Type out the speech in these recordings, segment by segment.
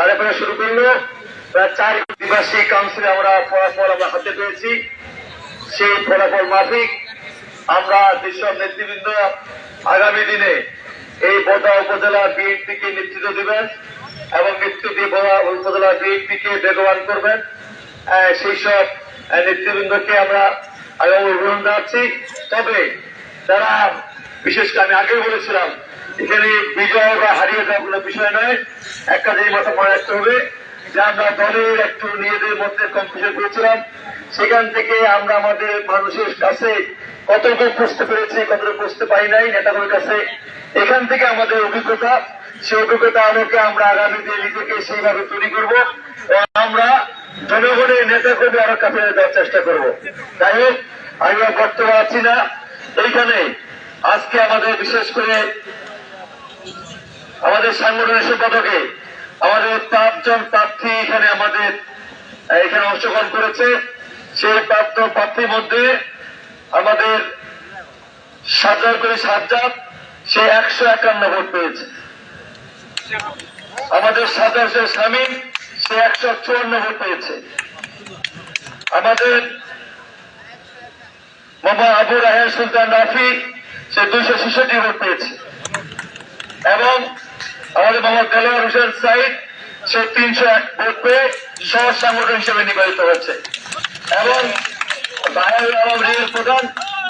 সাড়ে পাঁচটা শুরু করল। প্রায় চার দ্বিবার্ষিক কাউন্সিলে আমরা ফলাফল আমরা হাতে পেয়েছি। সেই ফলাফল মাফিক। আমরা যেসব নেতৃবৃন্দ আগামী দিনে এই বোদা উপজেলা বিএনপিকে নেতৃত্ব দেবেন এবং নেতৃত্ব দিয়ে বোদা উপজেলা বিএনপিকে বেগবান করবেন। সেই সব নেতৃবৃন্দকে আমরা আগামী অভিনন্দন জানাচ্ছি। তবে তারা বিশেষ করে আমি আগে বলেছিলাম এখানে বিজয় বা হারিয়ে যাওয়ার কোনো বিষয় নয়। একটা জিনিস মাথা মনে রাখতে হবে যে আমরা দলের একটু নিজেদের মধ্যে কম্পিটিশন করেছিলাম। সেখান থেকে আমরা আমাদের মানুষের কাছে কতটুকু বুঝতে পেরেছি, কতটুকু বুঝতে পারি নাই নেতাদের কাছে। এখান থেকে আমাদের অভিজ্ঞতা, সেই অভিজ্ঞতা আমাকে আমরা আগামী দিনে নিজেকে সেইভাবে তৈরি করব আমরা জনগণের নেতা কর্মী আরও কাছে দেওয়ার চেষ্টা করব। যাই হোক, আমি বক্তব্য আছি না। এইখানে আজকে আমাদের বিশেষ করে আমাদের সাংগঠনিক সম্পাদকে, আমাদের পাঁচজন প্রার্থী এখানে আমাদের এখানে অংশগ্রহণ করেছে। সেই প্রাপ্ত প্রার্থীর মধ্যে আমাদের সাজার করে সাজ্জাদ, সে একশো একান্ন ভোট পেয়েছে। আমাদের সাজার সে স্বামী সে একশো চুয়ান্ন ভোট পেয়েছে। আমাদের মামা আবু রাহের সুলতান রাফি, সে দুইশো ছেষট্টি ভোট পেয়েছে। এবং আমাদের মোহাম্মদ দেলোয়ার হোসেন সাইদ, সে তিনশো এক ভোট পেয়ে সহ সংগঠন হিসেবে নির্বাচিত হয়েছে। এবং বাহাদুর আলম রিয়ের প্রধান,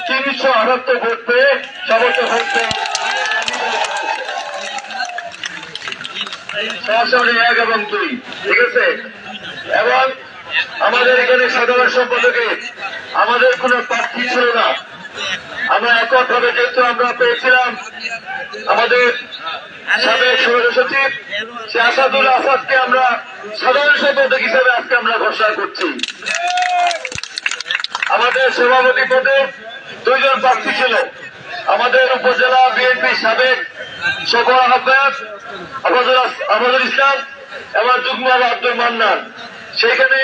তিনশো আটাত্তর ভোট পেয়ে সমর্থ ভোট পেয়ে এক এবং দুই, ঠিক আছে? এবং আমাদের এখানে সাধারণ সম্পাদকে আমাদের কোনো প্রার্থী ছিল না। আমরা এককভাবে যেহেতু আমরা পেয়েছিলাম, আমাদের সাবেক সদস্য সচিব সে আসাদুল আসাদকে আমরা সাধারণ সম্পাদক হিসেবে আজকে আমরা ঘোষণা করছি। আমাদের সভাপতি পদে দুইজন প্রার্থী ছিল। আমাদের উপজেলা বিএনপি সাবেক সফর আহ্বায়ক আফাজুল- ইসলাম এবং যুগ্ম আব্দুল মান্নান। সেখানে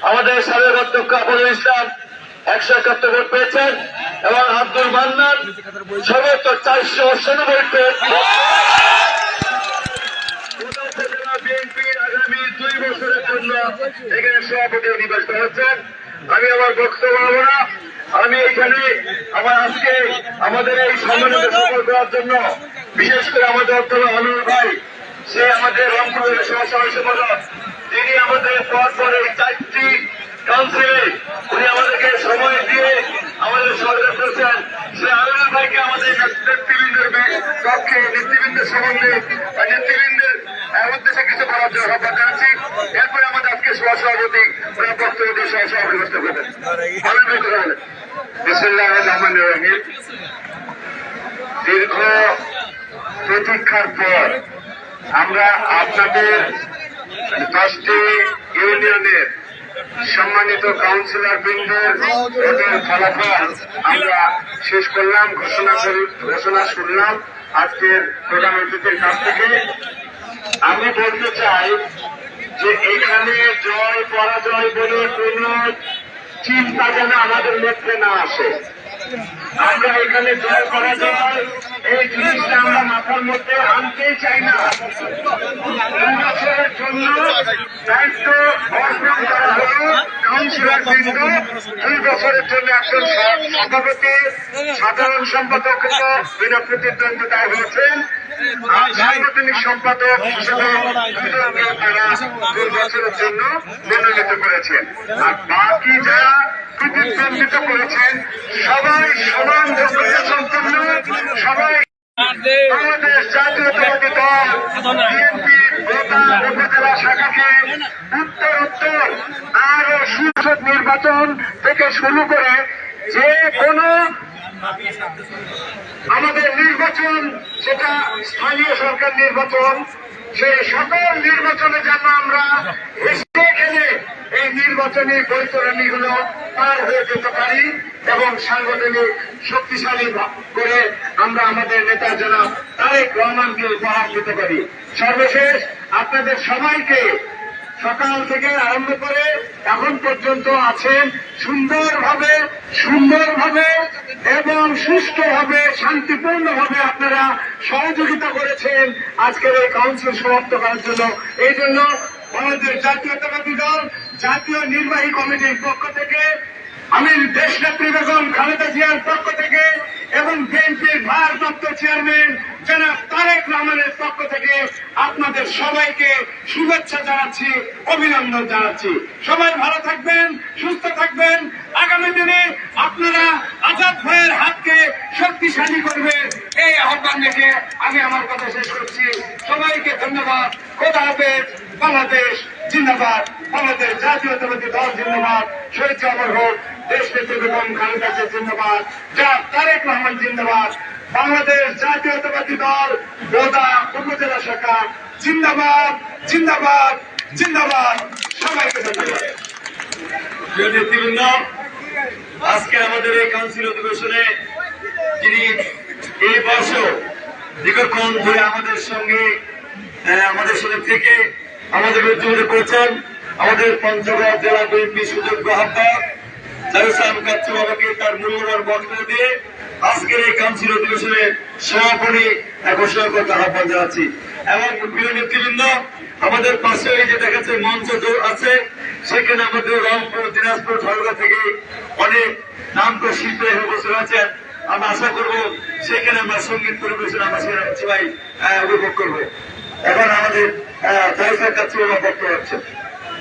আমাদের সাবেক অধ্যক্ষ আফাজুল ইসলাম একশো একাত্তর ভোট পেয়েছেন এবং আব্দুল মান্নান সর্বোচ্চ চারশো অষ্টান্ন ভোট পেয়েছেন উপজেলা বিএনপির আগামী দুই বছরের এখানে সভাপতি নির্বাচিত হচ্ছেন আমি আমার বক্তব্য বলব না। আমি এখানে আমার আজকে আমাদের এই সম্মানিত সফল করার জন্য, বিশেষ করে আমাদের অধ্যক্ষ আলুর ভাই, সে আমাদের রংপুরের সহসভাপতি সম্পাদক, তিনি আমাদের পর পর এই চারটি কাউন্সিলে উনি আমাদেরকে সময় দিয়ে আমাদের সহযোগিতা করেছেন। সে আলুর ভাইকে আমাদের নেতৃবৃন্দের পক্ষে নেতৃবৃন্দের সম্বন্ধে নেতৃবৃন্দের উদ্দেশ্যে কিছু বলার জন্য এরপরে আমাদের আজকে সহসভাপতি সহসভাপতি করবেন দীর্ঘ প্রতীক্ষার পর আমরা আপনাদের দশটি ইউনিয়নের সম্মানিত কাউন্সিলর বৃন্দের ভোটের ফলাফল আমরা শেষ করলাম, ঘোষণা ঘোষণা শুনলাম আজকের প্রধান অতিথির কাছ থেকে। আমি বলতে চাই যে এখানে জয়, পরাজয় বলে কোন চিন্তা যেন আমাদের মধ্যে না আসে। আমরা এখানে জয়, পরাজয়, এই জিনিসটা আমরা মাথার মধ্যে আনতেই চাই না। জন্য দায়িত্ব অর্পণ করা দুই বছরের জন্য একজন সভাপতি সাধারণ সম্পাদক বিনা প্রতিদ্বন্দ্বিতায় হয়েছেন। আর সাংগঠনিক সম্পাদক হিসেবে তারা দুই বছরের জন্য মনোনীত করেছেন আর বাকি যারা প্রতিদ্বন্দ্বিতা করেছেন সবাই সমান যোগ্যতা সম্পন্ন সবাই উত্তর নির্বাচন থেকে শুরু করে যে কোনো আমাদের নির্বাচন, সেটা স্থানীয় সরকার নির্বাচন সেই সকল নির্বাচনে যেন আমরা হেসে খেলে এই নির্বাচনী গুলো পার হয়ে যেতে পারি এবং সাংগঠনিক শক্তিশালী করে আমরা আমাদের নেতা জনাব তারেক রহমানকে উপহার দিতে পারি। সর্বশেষ আপনাদের সবাইকে সকাল থেকে আরম্ভ করে এখন পর্যন্ত আছেন সুন্দরভাবে সুন্দরভাবে এবং সুষ্ঠুভাবে, শান্তিপূর্ণভাবে আপনারা সহযোগিতা করেছেন আজকের এই কাউন্সিল সমাপ্ত করার জন্য। এই জন্য বাংলাদেশ জাতীয়তাবাদী দল জাতীয় নির্বাহী কমিটির পক্ষ থেকে আমি দেশনেত্রী বেগম খালেদা জিয়ার পক্ষ থেকে এবং বিএনপির ভারপ্রাপ্ত চেয়ারম্যান জনাব তারেক রহমানের পক্ষ থেকে আপনাদের সবাইকে শুভেচ্ছা জানাচ্ছি, অভিনন্দন জানাচ্ছি। সবাই ভালো থাকবেন, সুস্থ থাকবেন। আগামী দিনে আপনারা আজাদ ভাইয়ের হাতকে শক্তিশালী করবেন। এই আহ্বান রেখে আমি আমার কথা শেষ করছি সবাইকে ধন্যবাদ খোদা হাফেজ বাংলাদেশ জিন্দাবাদ বাংলাদেশ জাতীয়তাবাদী দল জিন্দাবাদ অমর হোক, দেশ নেত্রী বেগম খালেদা জিন্দাবাদ। যা তারেক রহমান জিন্দাবাদ। বাংলাদেশ জাতীয়তাবাদী দল বোদা উপজেলা শাখা, জিন্দাবাদ জিন্দাবাদ জিন্দাবাদ। সবাইকে ধন্যবাদ। নেতৃবৃন্দ, আজকে আমাদের এই কাউন্সিল অধিবেশনে যিনি এই বর্ষ দীর্ঘক্ষণ ধরে আমাদের সঙ্গে আমাদের সাথে থেকে আমাদের উজ্জ্বল করেছেন আমাদের পঞ্চগড় জেলা বিএনপি সুযোগ্য আহ্বায়ক জারুসালাম কাচ্চু বাবাকে তার মূল্যবান বক্তব্য দিয়ে আজকের এই কাউন্সিল অধিবেশনে সমাপনী ঘোষণা করতে আহ্বান জানাচ্ছি। এবং প্রিয় নেতৃবৃন্দ, আমাদের পাশে এই যে দেখাচ্ছে মঞ্চ আছে, সেখানে আমাদের রংপুর, দিনাজপুর ঠাকুরা থেকে অনেক নাম করে শিল্পী বসে আছেন। আমরা আশা করব সেখানে আমরা সংগীত পরিবেশন আমরা সবাই উপভোগ করব। এখন আমাদের কাচ্চু বাবা বক্তব্য হচ্ছে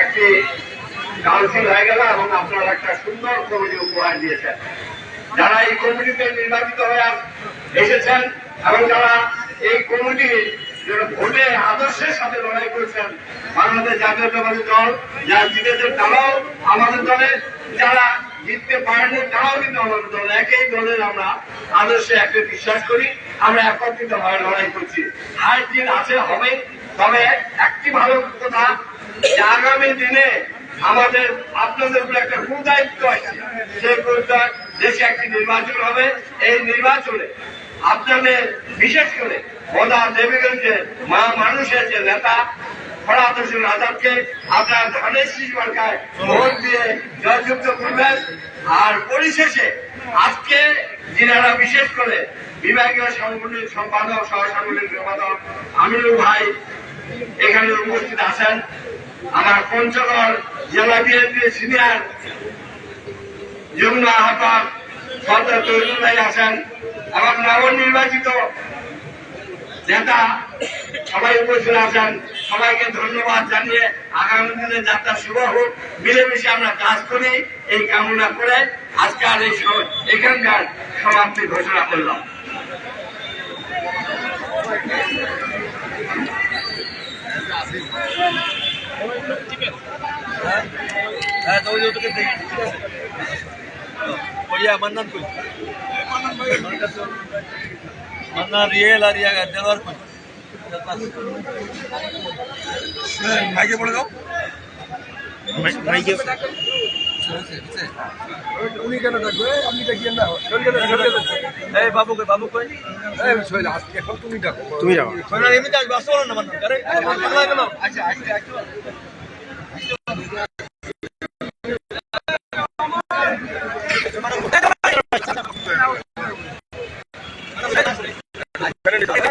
একটি কাউন্সিল হয়ে গেল এবং আপনারা একটা সুন্দর কমিটি উপহার দিয়েছেন। যারা এই কমিটিতে নির্বাচিত হয়ে এসেছেন এবং যারা এই কমিটি যারা ভোটে আদর্শের সাথে লড়াই করেছেন, বাংলাদেশ জাতীয়তাবাদী দল যারা জিতেছে তারাও আমাদের দলে, যারা জিততে পারেনি তারাও কিন্তু আমাদের দল। একই দলের আমরা আদর্শে একটা বিশ্বাস করি, আমরা একত্রিত হয়ে লড়াই করছি। হার জিত আছে, হবে। তবে একটি ভালো কথা আগামী দিনে আমাদের আপনাদের উপরে একটা কুদায়িত্ব আছে। সেই কুদায় দেশে একটি নির্বাচন হবে। এই নির্বাচনে আপনাদের, বিশেষ করে মোদা দেবীগঞ্জের মা মানুষের যে নেতা হোসেন আজাদকে আপনার ধানের শীষ ভোট দিয়ে জয়যুক্ত করবেন। আর পরিশেষে আজকে যিনারা বিশেষ করে বিভাগীয় সাংগঠনিক সম্পাদক, সহ সাংগঠনিক সম্পাদক আমিনুল ভাই এখানে উপস্থিত আছেন। আমার পঞ্চগড় জেলা বিএনপির সিনিয়র যমুনা আহ্বায়ক সর্দার তৈরুল ভাই আছেন এবং নবনির্বাচিত নেতা সবাই উপস্থিত আছেন। সবাইকে ধন্যবাদ জানিয়ে আগামী দিনে যাত্রা শুভ হোক। মিলেমিশে আমরা কাজ করি এই কামনা করে আজকাল এই সব- এখানকার সমাপ্তি ঘোষণা করলাম। হ্যাঁ দেখি। মান্নান কই উনি কেন ডাকবে আপনি ডাকিয়ে না বাবু বাবু কই তুমি ডাকো তুমি যাও সোনার এমনিতে আসবে না আচ্ছা আচ্ছা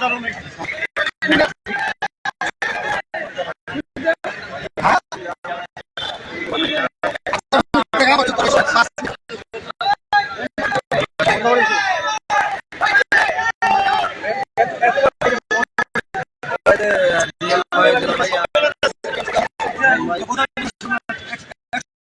দারুণ